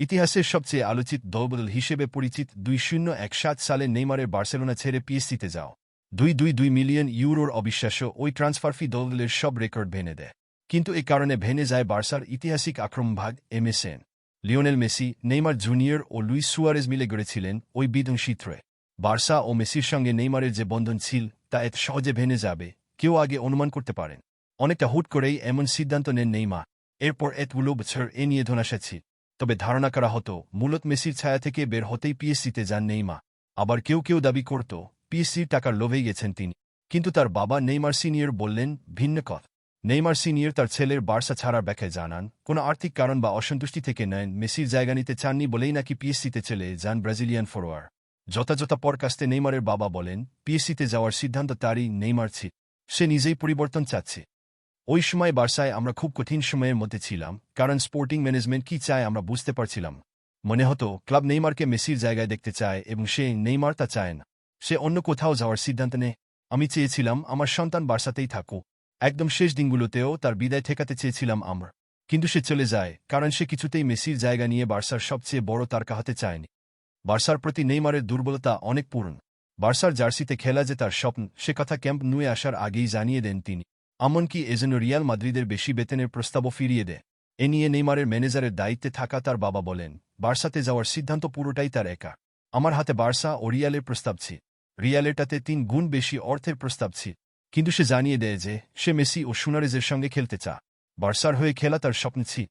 ইতিহাসের সবচেয়ে আলোচিত দলবদল হিসেবে পরিচিত দুই শূন্য এক সাত সালে নেইমারের বার্সেলোনা ছেড়ে পিএসসিতে যাও। দুই দুই দুই মিলিয়ন ইউরোর অবিশ্বাস্য ওই ট্রান্সফার ফি সব রেকর্ড ভেঙে দেয়। কিন্তু এ কারণে ভেঙে যায় বার্সার ইতিহাসিক আক্রমণভাগ MSN. Lionel Messi, Neymar junior ও লুইস সুয়ারেজ মিলে গড়েছিলেন ওই বিধ্বংসী বার্সা ও মেসির সঙ্গে নেইমারের যে বন্ধন ছিল, তা এত সহজে ভেঙে যাবে, কেউ আগে অনুমান করতে পারেন। অনেকটা হুট করেই এমন সিদ্ধান্ত নেন নেইমা এরপর এতগুলো বছর এ নিয়ে ধনাশা ছিল। তবে ধারণা করা হতো, মূলত মেসির ছায়া থেকে বের হতেই পিএসসিতে যান নেইমা আবার কেউ কেউ দাবি করত, পিএসসির টাকার লোভেই গেছেন তিনি। কিন্তু তার বাবা নেইমার সিনিয়র বললেন, ভিন্ন কথা। নেইমার সিনিয়র তার ছেলের বার্সা ছাড়ার ব্যাখ্যায় জানান, কোনো আর্থিক কারণ বা অসন্তুষ্টি থেকে নেন, মেসির জায়গা নিতে চাননি বলেই নাকি পিএসসিতে চলে যান ব্রাজিলিয়ান ফরোয়ার যথাযথ পরকাস্তে নেইমারের বাবা বলেন, পিএসসিতে যাওয়ার সিদ্ধান্ত তারই নেইমার ছিল সে নিজেই পরিবর্তন চাচ্ছে। ওই সময় বার্সায় আমরা খুব কঠিন সময়ের মধ্যে ছিলাম, কারণ স্পোর্টিং ম্যানেজমেন্ট কি চায় আমরা বুঝতে পারছিলাম। মনে হতো, ক্লাব নেইমারকে মেসির জায়গায় দেখতে চায় এবং সে নেইমার তা চায় না। সে অন্য কোথাও যাওয়ার সিদ্ধান্ত নেয়। আমি চেয়েছিলাম, আমার সন্তান বার্সাতেই থাকুক। একদম শেষ দিনগুলোতেও তার বিদায় ঠেকাতে চেয়েছিলাম আমরা। কিন্তু সে চলে যায়, কারণ সে কিছুতেই মেসির জায়গা নিয়ে বার্সার সবচেয়ে বড় তারকা হতে চায়নি। বার্সার প্রতি নেইমারের দুর্বলতা অনেক পূর্ণ। বার্সার জার্সিতে খেলা যে তার স্বপ্ন, সে কথা ক্যাম্প নুয়ে আসার আগেই জানিয়ে দেন তিনি। এমনকি এজন্য রিয়াল মাদ্রিদের বেশি বেতনের প্রস্তাবও ফিরিয়ে দেয়। এ নিয়ে নেইমারের ম্যানেজারের দায়িত্বে থাকা তার বাবা বলেন, বার্সাতে যাওয়ার সিদ্ধান্ত পুরোটাই তার একা। আমার হাতে বার্সা ও রিয়ালের প্রস্তাব ছিল রিয়ালেরটাতে তিন গুণ বেশি অর্থের প্রস্তাব ছিল কিন্তু সে জানিয়ে দেয় যে, সে মেসি ও সুনারেজের সঙ্গে খেলতে চা বার্সার হয়ে খেলা তার স্বপ্ন ছিল